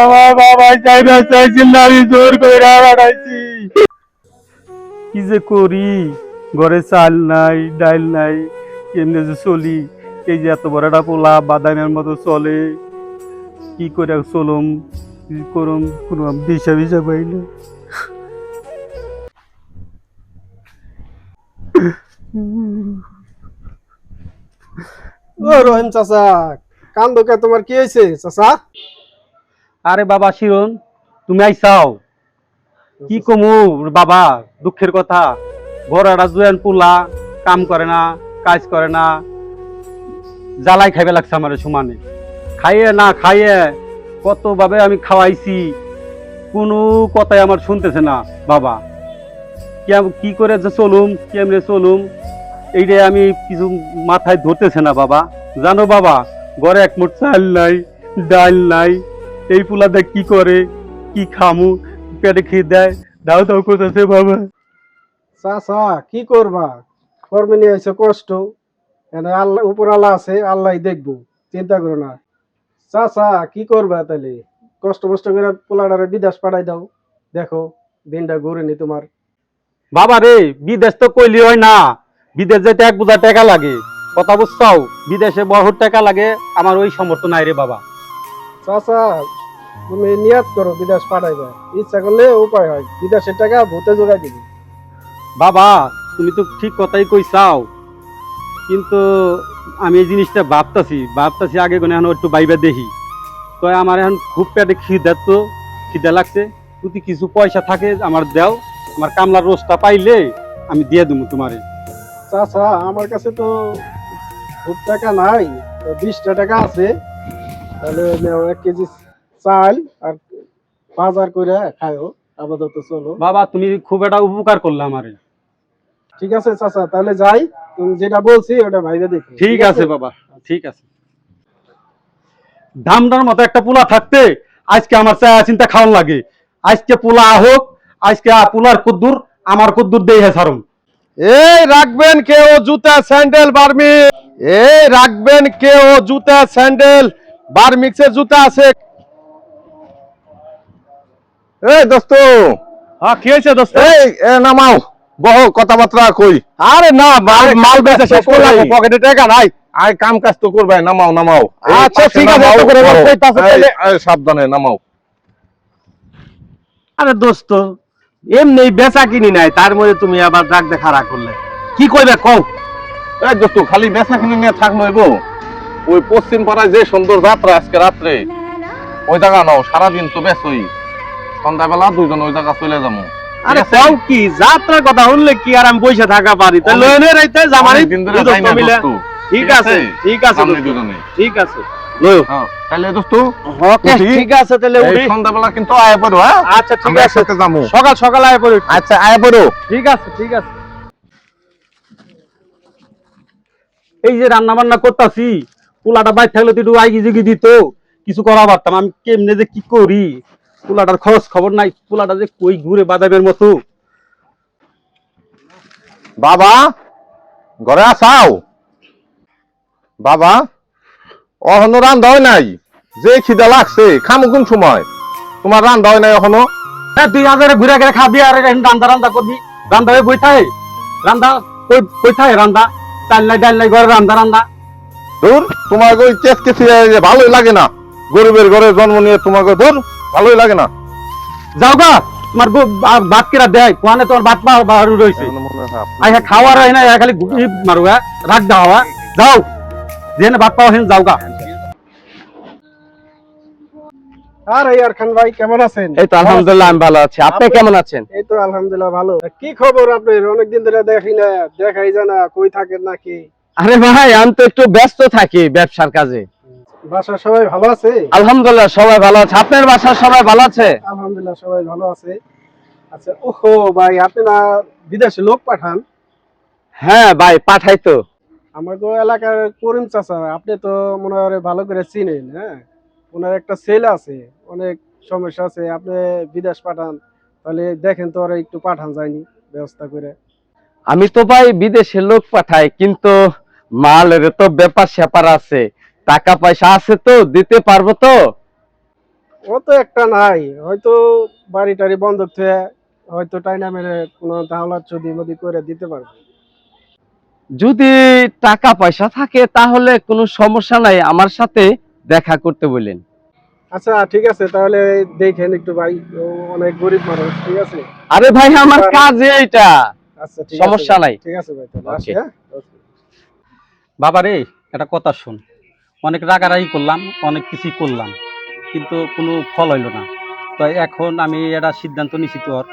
আমার বাবা চাইনা চাইছিল আমি জোর করে কি যে করি? ঘরে চাল নাই ডাল নাই কেমনে যে চলি এই যে এত বড় একটা পোলা বাদামের মতো চলে কি করে চলম কি করম কোনো দিশা বিশা পাইলে ও রহিম চাচা কান্দকে তোমার কি হয়েছে চাচা? আরে বাবা শিরন তুমি আইসাও। কি কমু বাবা দুঃখের কথা। একটা জুয়ান পোলা, কাম করে না, কাজ করে না, জ্বালাই খাইবে লাগছে আমার সমানে। খাইয়ে না খাইয়ে কতভাবে আমি খাওয়াইছি, কোনো কথাই আমার শুনতেছে না, বাবা। কি করে যে চলুম, কেমনে চলুম, এইটাই আমি কিছু মাথায় ধরতেছে না, বাবা। জানো বাবা, ঘরে এক মুঠ চাল নাই, ডাল নাই, এই পোলাটা কি করে, কি খামু, পেটে খেয়ে দেয়, দাও দাও করতেছে বাবা। চাচা কি করবা? কর্মে নিয়ে আইছে কষ্ট। এনে আল্লাহ উপর আল্লাহ আছে আল্লাহ দেখব চিন্তা করো না। চাচা কি করবা তাহলে? কষ্ট কষ্ট করে পোলাডারে বিদেশ পাঠাই দাও। দেখো দিনটা ঘুরে নি তোমার। বাবা রে বিদেশ তো কইলি হয় না। বিদেশ যেতে এক বোঝা টাকা লাগে। কথা বুঝছাও? বিদেশে বহুত টাকা লাগে আমার ওই সমর্থ নাই রে বাবা। চাচা তুমি নিয়াত করো বিদেশ পাঠাইবা। ইচ্ছা করলে উপায় হয়। বিদেশের টাকা ভূতে জোগাই দিবি। বাবা, তুমি তো ঠিক কথাই কই চাও কিন্তু আমি এই জিনিসটা ভাবতাছি ভাবতাছি আগে কোনে এখন একটু বাইবে দেখি। তো আমার এখন খুব পেটে খিদে তো, খিদে লাগছে। যদি কিছু পয়সা থাকে আমার দেও, আমার কামলার রোজটা পাইলে আমি দিয়ে দেবো তোমারে। চাচা, আমার কাছে তো খুব টাকা নাই বিশটা টাকা আছে। তাহলে এক কেজি চাল আর বাজার করে খাও আপাতত চলো। বাবা তুমি খুব একটা উপকার করলে আমারে। ঠিক আছে চাচা তাহলে যাই। তুমি যেটা বলছি ওটা ভাইবে দেখো। ঠিক আছে বাবা ঠিক আছে। ধামটার মতো একটা পোলা থাকতে আজকে আমার চায়া চিন্তা খাওয়ান লাগে। আজকে পোলা হোক আজকে পোলার কুদ্দুর আমার কুদ্দুর দেই হে সারুম এই রাখবেন কেউ জুতা স্যান্ডেল বার্মি এই রাখবেন কেউ জুতা স্যান্ডেল বার্মিক্সের জুতা আছে। এই দোস্ত। হ্যাঁ কি হয়েছে দোস্ত? এই নামাও। বহ কথাবার্তা কই? আরে না মাল মাল বেচে শেষ করলাম পকেটে টাকা নাই। কাম কাজ তো করবে নামাও নামাও। আচ্ছা, ঠিক আছে, এত করে সাবধানে নামাও। আরে দোস্ত এমনি বেচা কিনি নাই তার মধ্যে তুমি আবার ডাক দেখা রাগ করলে। কি কইবে কও? এই দোস্ত খালি বেচা কিনে নিয়ে থাক নইব। ওই পশ্চিম পাড়ায় যে সুন্দর যাত্রা আজকে রাত্রে ওই জায়গা নাও সারাদিন তো বেসই সন্ধ্যাবেলা দুইজন ওই জায়গা চলে যাব। আরে কও কি? যাত্রার কথা শুনলে কি আর আমি বসে থাকা পারি? তাই লয়ে রাইতে জামারি অনেকদিন ধরে দুই যাই না দোস্ত মিলে। দোস্ত। ঠিক আছে ঠিক আছে দুজনে। ঠিক আছে। লয়ো হ্যাঁ। তাহলে দোস্ত ওকে ঠিক আছে তাহলে এই উঠি। সন্ধ্যাবেলা কিন্তু আয় পড়ো হ্যাঁ? আচ্ছা ঠিক আছে। একসাথে যাব। সকাল সকাল আয় পড়ি। আচ্ছা আয় পড়ো। ঠিক আছে ঠিক আছে। এই যে রান্না বান্না করতাছি পোলাটা বাইর থাকলে তো একটু আইগি জিগি দিত। কিছু করা পারতাম আমি কেমনে যে কি করি? পোলাটার খোঁজ খবর নাই পোলাটা যে কই ঘুরে বাদামের মতো। বাবা ঘরে আসাও? বাবা অহনো রান্ধা হয় নাই? যে খিদা লাগছে খামু কোন সময়? তোমার রান্ধা হয় নাই এখনও? হ্যাঁ তুই আগে ঘুরে ঘুরে খাবি আর রান্দা রান্দা করবি। রান্দা হয়ে বই থাকে রান্দা কই থাকে রান্দা চাল নাই ডাল নাই ঘরে রান্দা রান্দা দূর তোমার ওই কেসি ভালোই লাগে না। গরিবের ঘরে জন্ম নিয়ে তোমাকে দূর ভালোই লাগে না। যাও গা তোমার গো- বা- ভাত কেরা দেয়? কোয়ানে তোমার ভাত পা বাড়ি রয়েছে আই হ্যাঁ খাওয়ার হয় না খালি গুটি মারু গা রাখ দাও হ্যাঁ যাও যেখানে ভাত পাওয়া হেন যাও গা। আর ইয়ার ভাই কেমন আছেন? এই তো আলহামদুলিল্লাহ আমি ভালো আছি। আপনি কেমন আছেন? এই তো আলহামদুলিল্লাহ ভালো। কি খবর আপনার? অনেকদিন ধরে দেখি না দেখাই জানা কই থাকেন নাকি? আরে ভাই আমি তো একটু ব্যস্ত থাকি ব্যবসার কাজে। বাসার সবাই ভালো আছে? আলহামদুলিল্লাহ সবাই ভালো আছে। আপনার বাসার সবাই ভালো আছে? আলহামদুলিল্লাহ সবাই ভালো আছে। আচ্ছা ওহো ভাই আপনি না বিদেশে লোক পাঠান? হ্যাঁ ভাই পাঠাই তো। আমাকে এলাকার করিম চাচা আপনি তো মনে হয় ভালো করে চিনেন হ্যাঁ? ওনার একটা ছেলে আছে অনেক সমস্যা আছে আপনি বিদেশ পাঠান তাহলে দেখেন তো ওরা একটু পাঠান যায়নি ব্যবস্থা করে। আমি তো ভাই বিদেশে লোক পাঠাই কিন্তু মালের তো ব্যাপার স্যাপার আছে। টাকা পয়সা আছে তো দিতে পারব তো? ও তো একটা নাই হয়তো বাড়ি টাড়ি বন্ধক থেকে হয়তো টাইনা মেরে কোনো দাওলাত চুদি মুদি করে দিতে পারবে। যদি টাকা পয়সা থাকে তাহলে কোনো সমস্যা নাই আমার সাথে দেখা করতে বললেন আচ্ছা ঠিক আছে তাহলে দেখেন একটু ভাই অনেক গরিব মানুষ ঠিক আছে? আরে ভাই আমার কাজ এইটা। আচ্ছা ঠিক আছে সমস্যা নাই। ঠিক আছে ভাই তাহলে আসি. হ্যাঁ? বাবা রে একটা কথা শোন। অনেক রাগারাগি করলাম অনেক কিছুই করলাম কিন্তু কোনো ফল হইল না। তো এখন আমি এটা সিদ্ধান্ত নিছি তোর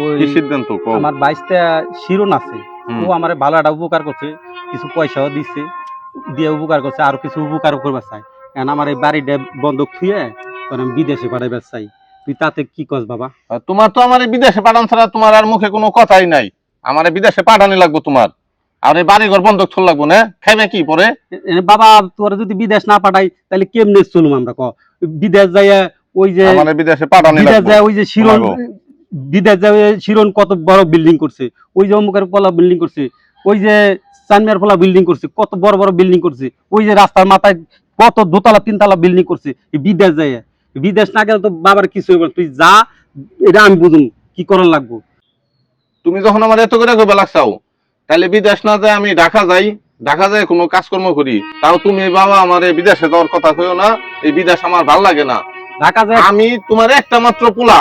ওই সিদ্ধান্ত আমার বাইশটা শিরোন আছে ও আমার ভালো একটা উপকার করছে কিছু পয়সাও দিচ্ছে দিয়ে উপকার করছে আর কিছু উপকার করবার চাই। এখন আমার এই বাড়িটা বন্ধক থুয়ে তোর আমি বিদেশে পাঠাইবার চাই। তুই তাতে কি কস বাবা? তোমার তো আমার বিদেশে পাঠান ছাড়া তোমার আর মুখে কোনো কথাই নাই। আমার বিদেশে পাঠানি লাগবো তোমার। আর বাড়ি ঘর বন্ধক থল লাগবো না? খাইবে কি পরে? বাবা তোর যদি বিদেশ না পাঠাই তাহলে কেমনে চলুম আমরা ক? বিদেশ যাইয়া ওই যে এই বিদেশে পাঠানি বিদেশ যায় ওই যে শিরন। বিদেশ যায় শিরন কত বড় বিল্ডিং করছে? ওই যে অমুকের পলা বিল্ডিং করছে ওই যে চানমিয়ার পলা বিল্ডিং করছে কত বড় বড় বিল্ডিং করছে ওই যে রাস্তার মাথায় কত দোতলা তিনতলা বিল্ডিং করছে বিদেশ যায় বিদেশ না গেলে তো বাবার কিছু হইব তুই যা এটা আমি বুঝুন কি করার লাগবো? তুমি যখন আমার এত করে কইবা লাগছাও? তাহলে বিদেশ না যায় আমি ঢাকা যাই। ঢাকা যায় কোনো কাজকর্ম করি। তাও তুমি বাবা আমার এই বিদেশে যাওয়ার কথা কইও না। এই বিদেশ আমার ভালো লাগে না। ঢাকা যায় আমি তোমার একটা মাত্র পোলা।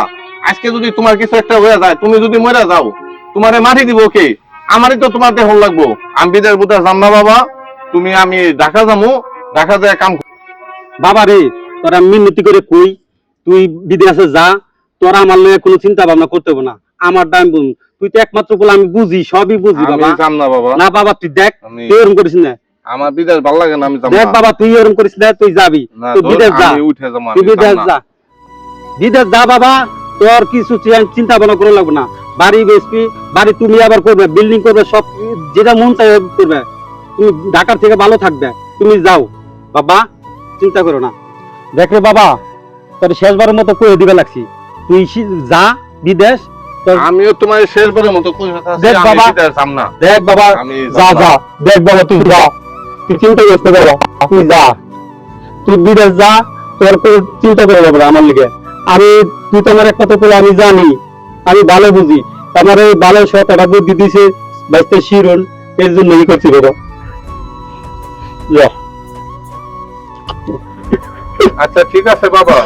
আজকে যদি তোমার কিছু একটা হয়ে যায় তুমি যদি মরে যাও তোমারে মাটি দিব কে? আমারই তো তোমার দেহ লাগবো। আমি বিদেশ বুদেশ যাম না বাবা। তুমি আমি ঢাকা যাব ঢাকা যায় কাম বাবা রে তোরা মিনতি করে কই? তুই বিদেশে যা। তোরা আমার লয়ে কোনো চিন্তা ভাবনা করতে হবে না। আমার দাম বুঝ তুই তো একমাত্র বলে আমি বুঝি সবই বুঝি বাবা। যাম না বাবা। না বাবা তুই দেখ তুই ওরকম করিস না। আমার বিদেশ ভালো লাগে না আমি যাম দেখ বাবা তুই ওরকম করিস না তুই যাবি। তুই বিদেশ যা। আমি উঠে যাব তুই বিদেশ যা। বিদেশ যা বাবা তোর কিছু চিন্তা ভাবনা করে লাগবে না। বাড়ি বেসবি বাড়ি তুমি আবার করবে বিল্ডিং করবে সব যেটা মন চাই করবে। তুমি ঢাকার থেকে ভালো থাকবে তুমি যাও। বাবা চিন্তা করো না। দেখ রে বাবা তোর শেষবারের মতো কয়ে দিবে লাগছি। তুই যা বিদেশ আমিও তোমার শেষবারের মতো দেখ আমি বাবা। দেখ বাবা যা যা দেখ বাবা তুই যা। তুই চিন্তা করতে বাবা তুই যা। তুই বিদেশ যা তোর চিন্তা করে আমার লিগে। আমি তুই তোমার একটা করে আমি জানি আমি ভালো বুঝি। আমার এই ভালো সতটা বুদ্ধি দিছে এর জন্য ই করছি বাবা। আচ্ছা ঠিক আছে বাবা।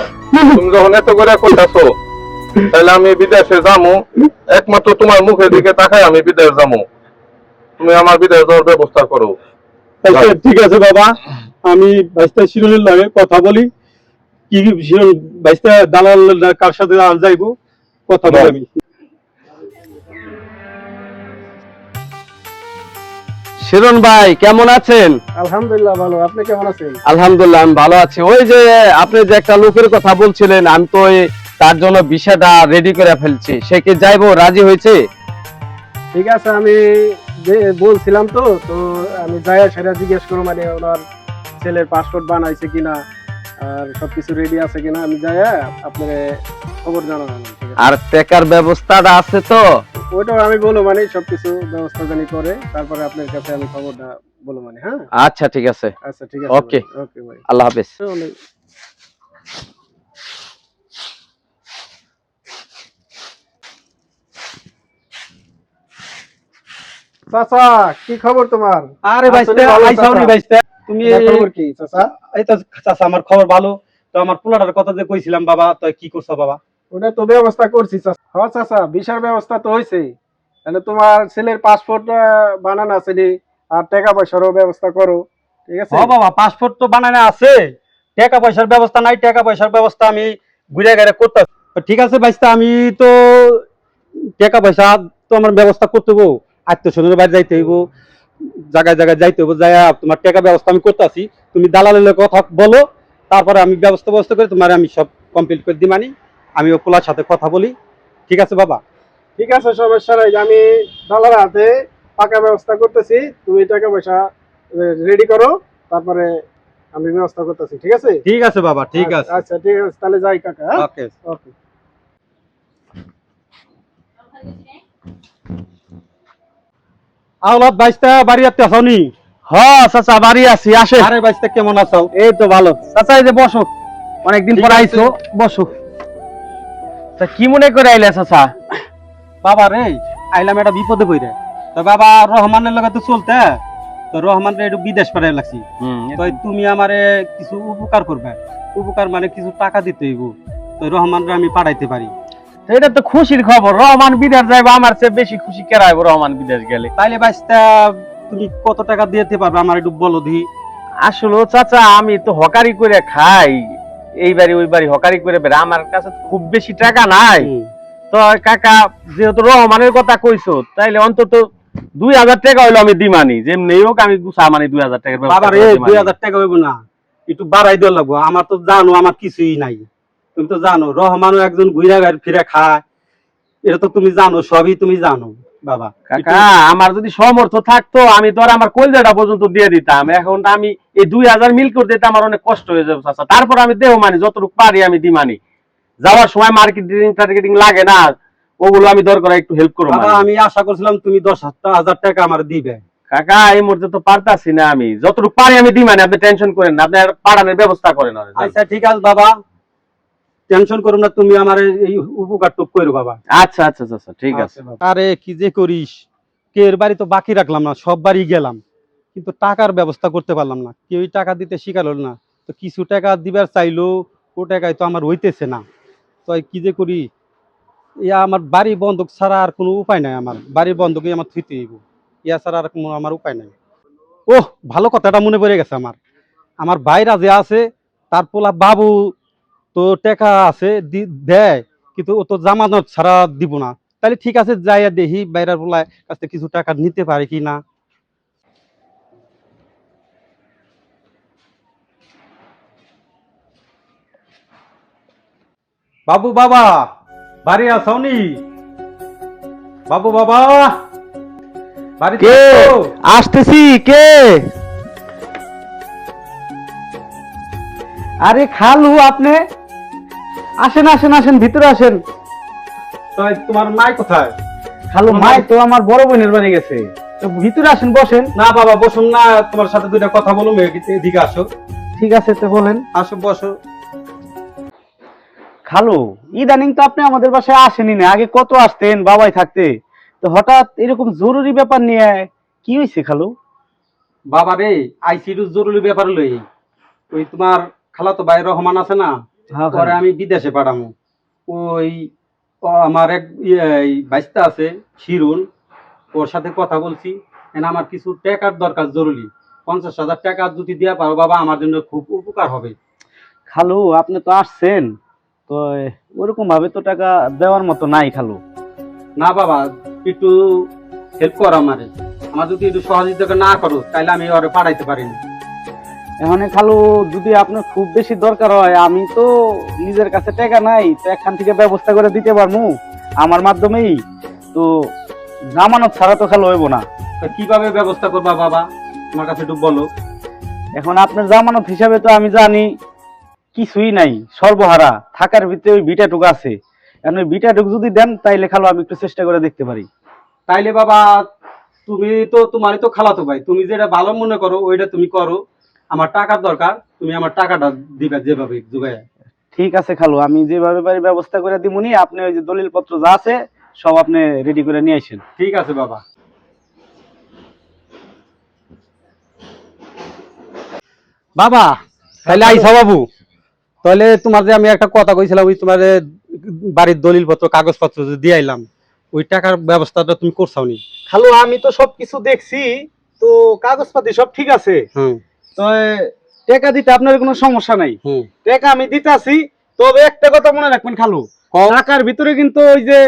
তুমি যখন এত করে কইতাছো তাহলে আমি বিদেশে যামু। একমাত্র তোমার মুখের দিকে তাকাই আমি বিদেশ যামু। তুমি আমার বিদেশ যাওয়ার ব্যবস্থা করো। আচ্ছা ঠিক আছে বাবা। আমি বাইশটা শিরনের লাগে কথা বলি। কি বাইশটা দালাল কার সাথে আর যাইবো? কথা বলি আমি। শিরন ভাই কেমন আছেন? আলহামদুলিল্লাহ ভালো। আপনি কেমন আছেন? আলহামদুলিল্লাহ আমি ভালো আছি। ওই যে আপনি যে একটা লোকের কথা বলছিলেন আমি তো ওই তার জন্য বিষয়টা রেডি করে ফেলছি। সে কি যাইবো রাজি হয়েছে? ঠিক আছে আমি বলছিলাম তো তো আমি যাইয়া সেটা জিজ্ঞেস করো মানে ওনার ছেলের পাসপোর্ট বানাইছে কিনা আর সবকিছু রেডি আছে কিনা আমি যাইয়া আপনার খবর জানাব। আর টেকার ব্যবস্থাটা আছে তো? ওইটাও আমি বলো মানে সবকিছু ব্যবস্থা জানি করে তারপরে আপনার কাছে আমি খবরটা বলো মানে হ্যাঁ? আচ্ছা ঠিক আছে। আচ্ছা ঠিক আছে Okay. ওকে ভাই। আল্লাহ হাফেজ। চাচা কি খবর তোমার? আরে তুমি খবর কি চাচা? এই তো চাচা আমার খবর ভালো। তো আমার পোলাটার কথা যে কইছিলাম বাবা তো কি করছ বাবা? ওটা তো ব্যবস্থা করছি চাচা। হ্যাঁ চাচা বিশাল ব্যবস্থা তো তাহলে তোমার ছেলের পাসপোর্ট বানানো আছে নি আর টাকা পয়সারও ব্যবস্থা করো ঠিক আছে? হ বাবা পাসপোর্ট তো বানানো আছে। টাকা পয়সার ব্যবস্থা নাই টাকা পয়সার ব্যবস্থা আমি ঘুরে ঘুরে করতে ঠিক আছে বাইশটা আমি তো টাকা পয়সা তো আমার ব্যবস্থা করতে হব আত্মীয় বাড়ি যাইতে হইব জায়গায় জায়গায় যাইতে হইব যাই তোমার টাকা ব্যবস্থা আমি করতে আসি তুমি দালালের কথা বলো তারপরে আমি ব্যবস্থা ব্যবস্থা করে তোমার আমি সব কমপ্লিট করে দিমানি আমি ও পোলার সাথে কথা বলি। ঠিক আছে বাবা? ঠিক আছে সমস্যা নাই আমি দালার হাতে পাকা ব্যবস্থা করতেছি। তুমি টাকা পয়সা রেডি করো। তারপরে আমি ব্যবস্থা করতেছি। ঠিক আছে? ঠিক আছে বাবা ঠিক আছে। আচ্ছা ঠিক আছে। তাহলে যাই কাকা হ্যাঁ? ওকে। ওকে। আওলাদ বাইশটা বাড়ি আসতে আসনি হ চাচা বাড়ি আছি আসে আরে বাইশটা কেমন আছো? এই তো ভালো। চাচা এই যে বসো। অনেকদিন পর আইছো। বসো। তা কি মনে করে আইলে চাচা? বাবা রে আইলাম একটা বিপদে পড়ে। তো বাবা রহমানের লগে তো চলতে। তো রহমান একটু বিদেশ পাঠাই লাগছি। তো তুমি আমারে কিছু উপকার করবে। উপকার মানে কিছু টাকা দিতে হইব। তো রহমানরে আমি পাঠাইতে পারি। এটা তো খুশির খবর। রহমান বিদেশ যাইবো আমার চেয়ে বেশি খুশি কেরাইবো রহমান বিদেশ গেলে? তাইলে বাইশটা তুমি কত টাকা দিতে পারবে? আমার একটু বলো দি আসলে চাচা আমি তো হকারি করে খাই। এই বাড়ি ওই বাড়ি হকারি করে বেড়া আমার কাছে খুব বেশি টাকা নাই। তো কাকা যেহেতু রহমানের কথা কইছো তাইলে অন্তত দুই হাজার টাকা হইল আমি দিমানি। যেমনি হোক আমি গুছা মানে দুই হাজার টাকা বাবা রে দুই হাজার টাকা হইব না। একটু বাড়াই দেওয়া লাগবো। আমার তো জানো আমার কিছুই নাই। তুমি তো জানো রহমানও একজন ঘুরে ফিরে খায়। এটা তো তুমি জানো সবই তুমি জানো বাবা। কাকা আমার যদি সমর্থ থাকতো আমি তো আর আমার কলজাটা পর্যন্ত দিয়ে দিতাম। এখন আমি এই দুই হাজার মিল করতে আমার অনেক কষ্ট হয়ে যাবে চাচা। তারপর আমি দেহ মানি যতটুকু পারি আমি দিমানি যাওয়ার সময় মার্কেটিং টার্গেটিং লাগে না ওগুলো আমি দরকার একটু হেল্প করব আমি আশা করছিলাম তুমি দশ হাজার টাকা আমার দিবে। কাকা এই মুহূর্তে তো পারতাছি না আমি। যতটুকু পারি আমি দিমানি আপনি টেনশন করেন না আপনি আর পাঠানোর ব্যবস্থা করেন আচ্ছা ঠিক আছে বাবা। টেনশন করো না তুমি আমার এই উপকার টুক করো বাবা। আচ্ছা আচ্ছা আচ্ছা ঠিক আছে। আরে কি যে করিস? কে এর বাড়ি তো বাকি রাখলাম না সব বাড়ি গেলাম। কিন্তু টাকার ব্যবস্থা করতে পারলাম না। কেউই টাকা দিতে শিকার হলো না। তো কিছু টাকা দিবার চাইলো ও টাকায় তো আমার হইতেছে না। তো কি যে করি? ইয়া আমার বাড়ি বন্ধক ছাড়া আর কোনো উপায় নাই আমার। বাড়ির বন্ধকই আমার থুইতে হইব। ইয়া ছাড়া আর কোনো আমার উপায় নাই। ওহ ভালো কথাটা মনে পড়ে গেছে আমার। আমার ভাইরা যে আছে তার পোলা বাবু তো টাকা আছে দেয় কিন্তু ও তো জামানত ছাড়া দিব না। তাহলে ঠিক আছে যাইয়া দেখি বাইরের পোলায় কাছে কিছু টাকা নিতে পারে কি না। বাবু বাবা বাড়ি আসাওনি বাবু বাবা বাড়ি কে? আসতেছি কে? আরে খালু আপনি? আসেন আসেন আসেন ভিতরে আসেন। তোমার মাই কোথায়? খালু মাই তো আমার বড় বোনের বাড়ি গেছে। তো ভিতরে আসেন বসেন। না বাবা বসুন না তোমার সাথে দুইটা কথা বলুন এদিকে আসো। ঠিক আছে তো বলেন। আসো বসো। খালু ইদানিং তো আপনি আমাদের বাসায় আসেনি না। আগে কত আসতেন বাবাই থাকতে। তো হঠাৎ এরকম জরুরি ব্যাপার নিয়ে কি হয়েছে খালু? বাবা রে আইসিডু জরুরি ব্যাপার লই। ওই তোমার খালাতো ভাই রহমান আছে না? পরে আমি বিদেশে পাঠামু। ওই আমার এক বাইস্তা আছে শিরুন। ওর সাথে কথা বলছি। এন আমার কিছু টাকার দরকার জরুরি। পঞ্চাশ হাজার টাকা যদি দেওয়া পারো বাবা আমার জন্য খুব উপকার হবে। খালু আপনি তো আসছেন। তো ওরকম ভাবে তো টাকা দেওয়ার মতো নাই খালু। না বাবা একটু হেল্প করো আমারে। আমার যদি একটু সহযোগিতা না করো তাহলে আমি ওরে পাঠাইতে পারিনি। এখন খালু যদি আপনার খুব বেশি দরকার হয় আমি তো নিজের কাছে টাকা নাই তো এখান থেকে ব্যবস্থা করে দিতে পারব আমার মাধ্যমেই। তো জামানত ছাড়া তো খালু হইব না। তো কীভাবে ব্যবস্থা করবা বাবা? আমার কাছে একটু বলো। এখন আপনার জামানত হিসাবে তো আমি জানি কিছুই নাই সর্বহারা থাকার ভিতরে ওই বিটাটুকু আছে। এখন ওই বিটাটুকু যদি দেন তাইলে খালো আমি একটু চেষ্টা করে দেখতে পারি। তাইলে বাবা তুমি তো তোমারই তো খালাতো ভাই তুমি যেটা ভালো মনে করো ওইটা তুমি করো। আমার টাকার দরকার তুমি আমার টাকাটা দিবে যেভাবে যোগায়। ঠিক আছে খালু আমি যেভাবে পারি ব্যবস্থা করে দিমুনি আপনি ওই যে দলিল পত্র যা আছে সব আপনি রেডি করে নিয়ে আসেন। ঠিক আছে বাবা। বাবা তাহলে আইসা বাবু। তাহলে তোমার যে আমি একটা কথা কইছিলাম ওই তোমার বাড়ির দলিল পত্র কাগজপত্র যে দিয়ে আইলাম ওই টাকার ব্যবস্থাটা তুমি করছাও নি খালু আমি তো সবকিছু দেখছি তো কাগজপাতি সব ঠিক আছে। হুম। তো টাকা দিতে আপনার কোনো সমস্যা নাই। টাকা আমি দিতাছি তবে একটা কথা মনে রাখবেন খালু। টাকার ভিতরে কিন্তু ওই যে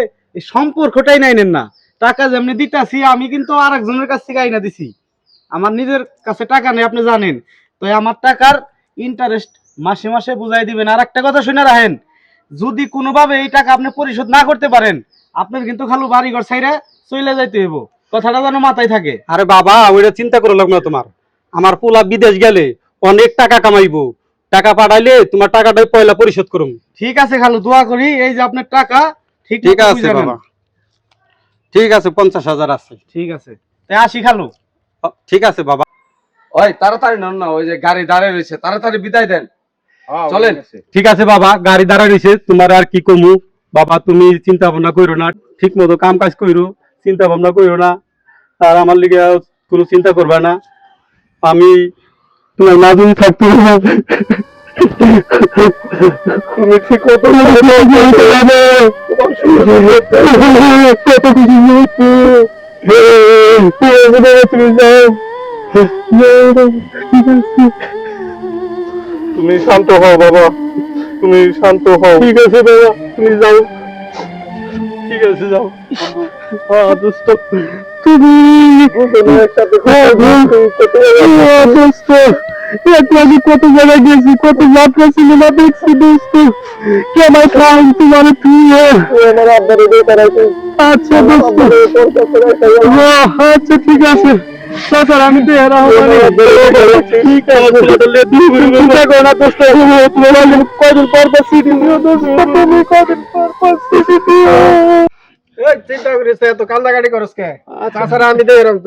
সম্পর্কটাই নাই নেন না। টাকা যেমনি দিতাছি আমি কিন্তু আরেকজনের কাছ থেকে আইনা দিছি। আমার নিজের কাছে টাকা নেই আপনি জানেন। তো আমার টাকার ইন্টারেস্ট মাসে মাসে বুঝাই দিবেন। আর একটা কথা শুনে রাখেন যদি কোনোভাবে এই টাকা আপনি পরিশোধ না করতে পারেন আপনার কিন্তু খালু বাড়িঘর ছাইরা চলে যাইতে হইব। কথাটা যেন মাথায় থাকে। আরে বাবা ওইটা চিন্তা করে লাগবে না তোমার। আমার পোলা বিদেশ গেলে অনেক টাকা কামাইবো। টাকা পাঠাইলে তোমার টাকাটা পয়লা পরিশোধ করুম। ঠিক আছে খালু দোয়া করি এই যে আপনার টাকা ঠিক ঠিক আছে বাবা। ঠিক আছে পঞ্চাশ হাজার আছে। ঠিক আছে। তাই আসি খালু। ঠিক আছে বাবা। ওই তাড়াতাড়ি নন না ওই যে গাড়ি দাঁড়িয়ে রয়েছে তাড়াতাড়ি বিদায় দেন। চলেন। ঠিক আছে বাবা গাড়ি দাঁড়া রয়েছে তোমার আর কি কমু? বাবা তুমি চিন্তা ভাবনা করো না ঠিক মতো কাম কাজ করো চিন্তা ভাবনা করো না। আর আমার লিগে কোনো চিন্তা করবে না। আমি তোমার যদি থাকতে তুমি ঠিক মতো কত কিছু। তুমি যাও তুমি শান্ত হও বাবা। তুমি শান্ত হও। ঠিক আছে বাবা। তুমি যাও। ঠিক আছে যাও। হ্যাঁ দোস্ত তুমি দোস্ত একটু আগে কত জায়গায় গেছি কত যাত্রা সিনেমা দেখছি দোস্ত। কেমন খাই তোমার আব্বারে আচ্ছা দোস্ত। হ্যাঁ, আচ্ছা ঠিক আছে। স্যার আমি তো এরা চিন্তা করো না দোস্ত কদিন পর পর সিটি দিও তুমি কদিন পর পর সিটি দিও চিন্তা করিস এত কান্দাকাটি করস কে? তাছাড়া আমি দেই এরকম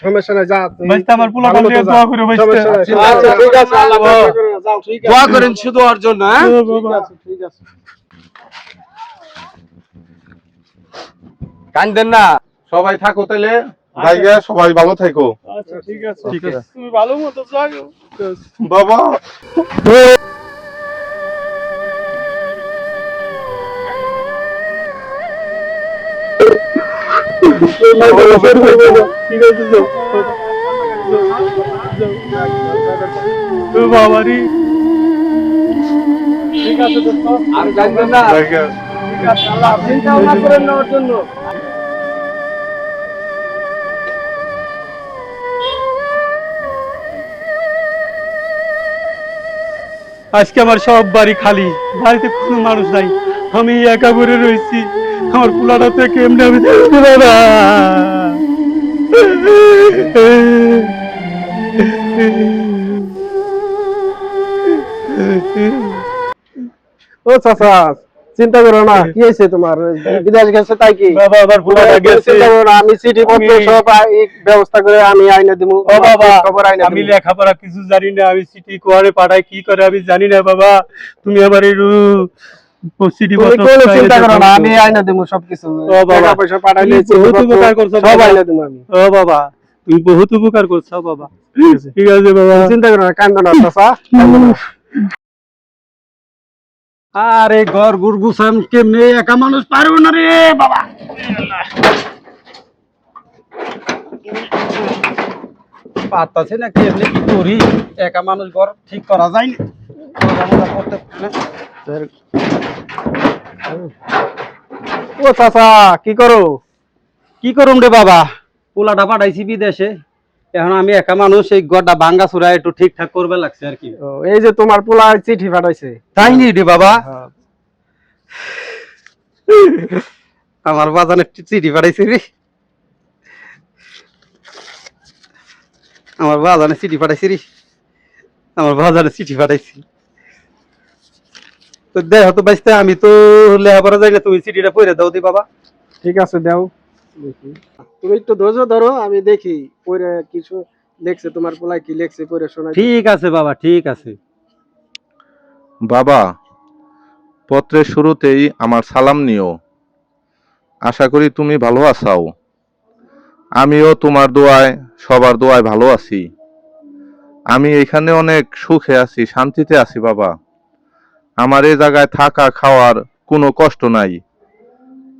সমস্যা নাই যা তুই আমার পোলা ভালো কান্দিয়ে মতো যা। দোয়া করে বাইস্তা। আচ্ছা, ঠিক আছে, আল্লাহ দোয়া ভরসা। করে না, যাও, ঠিক আছে। দোয়া করেন শুধু ওর জন্য হ্যাঁ ঠিক আছে, ঠিক আছে। কান্দেন না। সবাই থাকো তাহলে। জায়গা সবাই ভালো থাকো। আচ্ছা, ঠিক আছে। ঠিক আছে। তুমি ভালো মতো যাও। বাবা। ঠিক আছে বাবারি ঠিক আছে, আর কান্দেন না। জায়গা চিন্তা ভাবনা করেন না ওর জন্য। আজকে আমার সব বাড়ি খালি, বাড়িতে কোনো মানুষ নাই। আমি একা করে রয়েছি, আমার পোলাটা তো কেমনে আমি ও চাচা চিন্তা করো না কি হয়েছে তোমার? বিদেশ গেছে তাই কি? চিন্তা করো না আমি চিঠি পত্র আমি- সব ব্যবস্থা করে আমি আইনে দিব খবর আইনে আমি দিব লেখাপড়া কিছু জানি না আমি সিটি কোয়ারে পাঠাই কি করে আমি জানি না বাবা। তুমি আবার এই আমি আইনে দিব সবকিছু। টাকা পয়সা পাঠাইলে সব। আইনে আমি। ও বাবা তুমি বহুত উপকার করছ বাবা। ঠিক আছে। বাবা। চিন্তা করো না কান্দো চাচা। আরে ঘর গুর গুছান কেমনে? একা মানুষ পারব না রে, বাবা। পারতাছে না কেমনে, কি করি? একা মানুষ ঘর ঠিক করা যায়। ও চাচা, কি করো? কি করুম রে বাবা? পোলাটা পাঠাইছি বিদেশে। এখন আমি একা মানুষ এই ঘরটা ভাঙ্গা চূড়া একটু ঠিকঠাক করবে লাগছে আর কি। এই যে তোমার পোলা চিঠি পাঠাইছে। তাই নি রে বাবা। আমার বাজানে চিঠি পাঠাইছে রে। আমার বাজানে চিঠি পাঠাইছি রে। আমার বাজানে চিঠি পাঠাইছি। তো দেখ তো বাইসতে আমি তো লেখাপড়া যাই না তুমি চিঠিটা পড়ে দাও দি বাবা। ঠিক আছে দাও। দেখি। তুমি একটু ধৈর্য ধরো আমি দেখি পরে কিছু লেখছে তোমার পোলায় কি লেখছে পরে শোনাই ঠিক আছে বাবা ঠিক আছে। বাবা পত্রের শুরুতেই আমার সালাম নিও। আশা করি তুমি ভালো আছাও। আমিও তোমার দোয়ায় সবার দোয়ায় ভালো আছি। আমি এখানে অনেক সুখে আছি শান্তিতে আছি বাবা। আমার এই জায়গায় থাকা খাওয়ার কোনো কষ্ট নাই।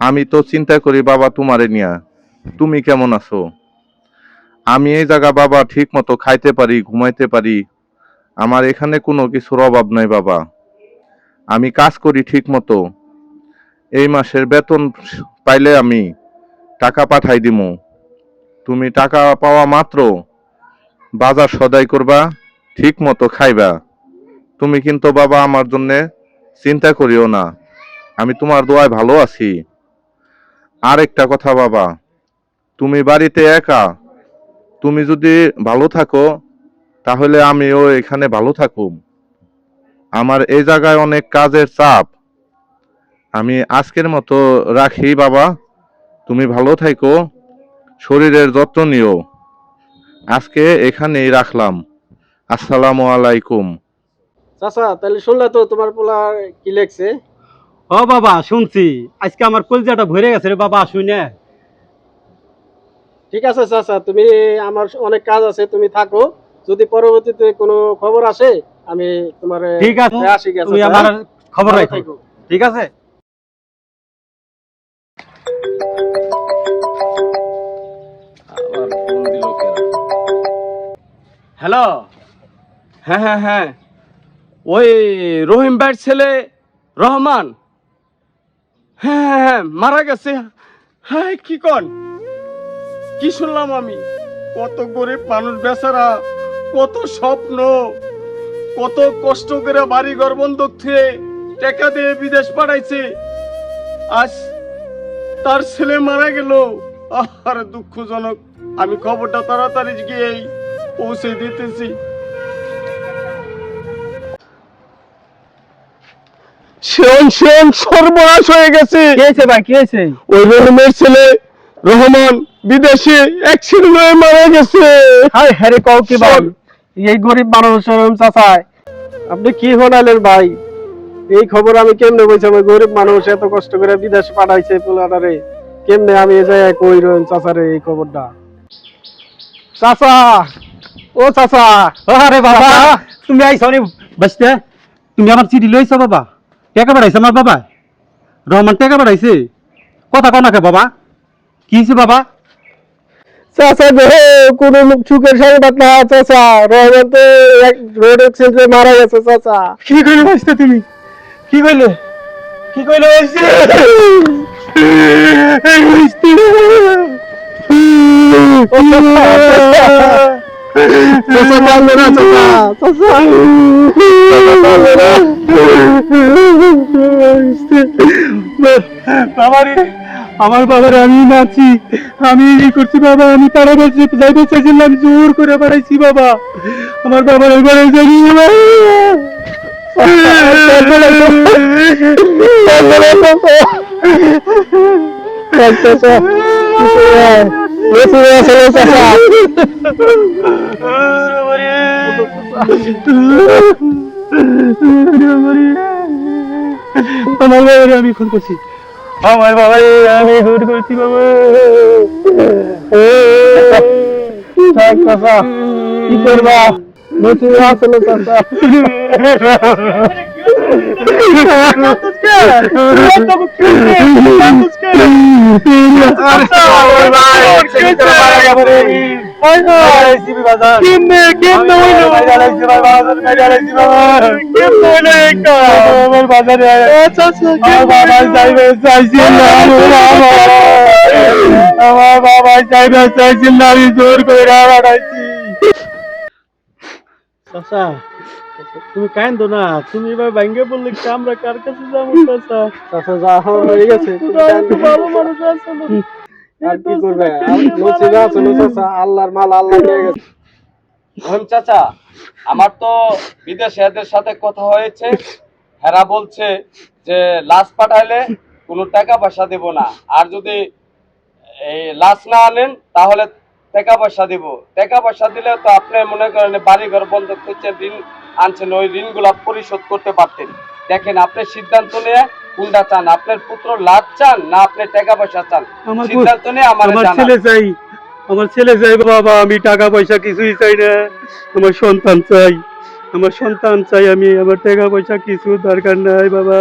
আমি তো চিন্তা করি, বাবা, তোমারে নিয়া। তুমি কেমন আছো? আমি এই জায়গা, বাবা ঠিক মতো খাইতে পারি, ঘুমাইতে পারি। আমার এখানে কোনো কিছুর অভাব নাই, বাবা। আমি কাজ করি ঠিক মতো এই মাসের বেতন পাইলে আমি টাকা পাঠাই দিমু। তুমি টাকা পাওয়া মাত্র বাজার সদাই করবা ঠিক মতো খাইবা। তুমি কিন্তু, বাবা, আমার জন্যে চিন্তা করিও না। আমি তোমার দোয়ায় ভালো আছি। আর একটা কথা বাবা, তুমি বাড়িতে একা, তুমি যদি ভালো থাকো, তাহলে আমিও এখানে ভালো থাকুম। আমার এই জায়গায় অনেক কাজের চাপ। আমি আজকের মতো রাখি বাবা, তুমি ভালো থাকো শরীরের যত্ন নিও। আজকে এখানেই রাখলাম। আসসালামু আলাইকুম। চাচা তাহলে শুনলে তো তোমার পোলা কি লেখছে ও বাবা শুনছি। আজকে আমার কলজাটা ভরে গেছে রে বাবা শুনে। ঠিক আছে চাচা তুমি আমার অনেক কাজ আছে তুমি থাকো। যদি পরবর্তীতে কোনো খবর আসে আমি তোমার ঠিক আছে আসি গেছে তুমি আমার খবর রাখো। ঠিক আছে? হ্যালো? হ্যাঁ হ্যাঁ হ্যাঁ। ওই রহিম ভাইয়ের ছেলে রহমান? হ্যাঁ হ্যাঁ হ্যাঁ মারা গেছে। হ্যাঁ কি কন? কি শুনলাম আমি? কত গরিব মানুষ বেচারা, কত স্বপ্ন, কত কষ্ট করে বাড়ি ঘর বন্ধক থেকে টাকা দিয়ে বিদেশ পাঠাইছে। আজ তার ছেলে মারা গেল। আর দুঃখজনক। আমি খবরটা তাড়াতাড়ি গিয়েই পৌঁছে দিতেছি। শোন শোন সর্বনাশ হয়ে গেছে। কি হয়েছে ভাই? কি হয়েছে? ওই রহমের ছেলে রহমান বিদেশে অ্যাক্সিডেন্ট হয়ে মারা গেছে। হাই হ্যারে কও কি বল এই গরিব মানুষ চাচায় আপনি কি হনালেন ভাই? এই খবর আমি কেমনে বলছি? আমার গরিব মানুষ এত কষ্ট করে বিদেশ পাঠাইছে পোলাটারে কেমনে আমি এ জায়গায় কই রইন চাচারে এই খবরটা? চাচা ও চাচা। আরে বাবা তুমি আইছো নি বাসতে। তুমি আমার চিঠি লইছো বাবা। টাকা পাঠাইছে আমার বাবা রহমান টাকা পাঠাইছে কথা কও না কে বাবা। কি হয়েছে বাবা? চাচা দেখো কোন সুখের সংবাদ না চাচা। রহমান তো রোড অ্যাক্সিডেন্টে মারা গেছে চাচা। কি কইলে বাসতে তুমি? কি কইলে কি কইলে বাসতে চাচা বাবারে, আমার বাবার, আমি নাচি, আমি করছি বাবা, আমি তারা বলছি, যাইতে চাইছিলাম জোর করে বাড়াইছি বাবা। আমার বাবার ঘরে জানি আমার বাবারে আমি খুন করছি। আমার বাবারে আমি খুন করছি বাবা। কি করবা? নতুন আসলে চাচা আমার বাবা চাইবে চাইছিল আমি জোর করে বাড়াইছি তুমি কাইন্দ না তুমি এবার ভাঙ্গে বললে কি আমরা কার কাছে যাব? চাচা চাচা যা হয়ে গেছে তুমি কাইন্দো না। আর কি করবে? নসিবে আছে চাচা? আল্লাহর মাল আল্লাহ নিয়ে গেছে। রহিম চাচা আমার তো বিদেশে এদের সাথে কথা হয়েছে। হেরা বলছে যে লাশ পাঠাইলে কোনো টাকা পয়সা দেব না। আর যদি এই লাশ না আনেন তাহলে টাকা পয়সা দিব। টাকা পয়সা দিলে তো আপনি মনে করেন বাড়ি ঘর বন্ধ করছেন ঋণ আনছেন ওই ঋণগুলো পরিশোধ করতে পারতেন। দেখেন আপনি সিদ্ধান্ত নিয়ে কোনটা চান আপনার পুত্র লাভ চান না আপনি টাকা পয়সা চান? সিদ্ধান্ত নিয়ে আমার ছেলে চাই আমার ছেলে চাই বাবা আমি টাকা পয়সা কিছুই চাই না। আমার সন্তান চাই আমার সন্তান চাই আমি আমার টাকা পয়সা কিছু দরকার নাই বাবা।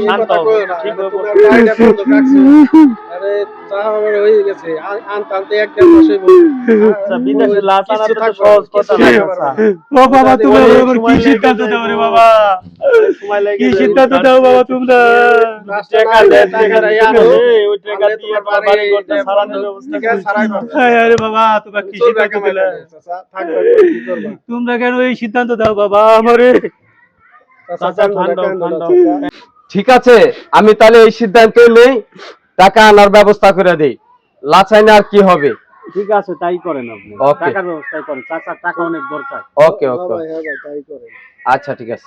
শান্ত ঠিক তোমরা কেন এই সিদ্ধান্ত দাও বাবা আমারে? ঠান্ডা, ঠান্ডা। ঠিক আছে আমি তাহলে এই সিদ্ধান্ত নেই টাকা আনার ব্যবস্থা করে দেই। লাচাইনে আর কি হবে? ঠিক আছে তাই করেন আপনি. টাকার ব্যবস্থা করেন। চাচার টাকা অনেক দরকার। ওকে ওকে। হ্যাঁ ভাই হ্যাঁ ভাই তাই করেন। আচ্ছা ঠিক আছে।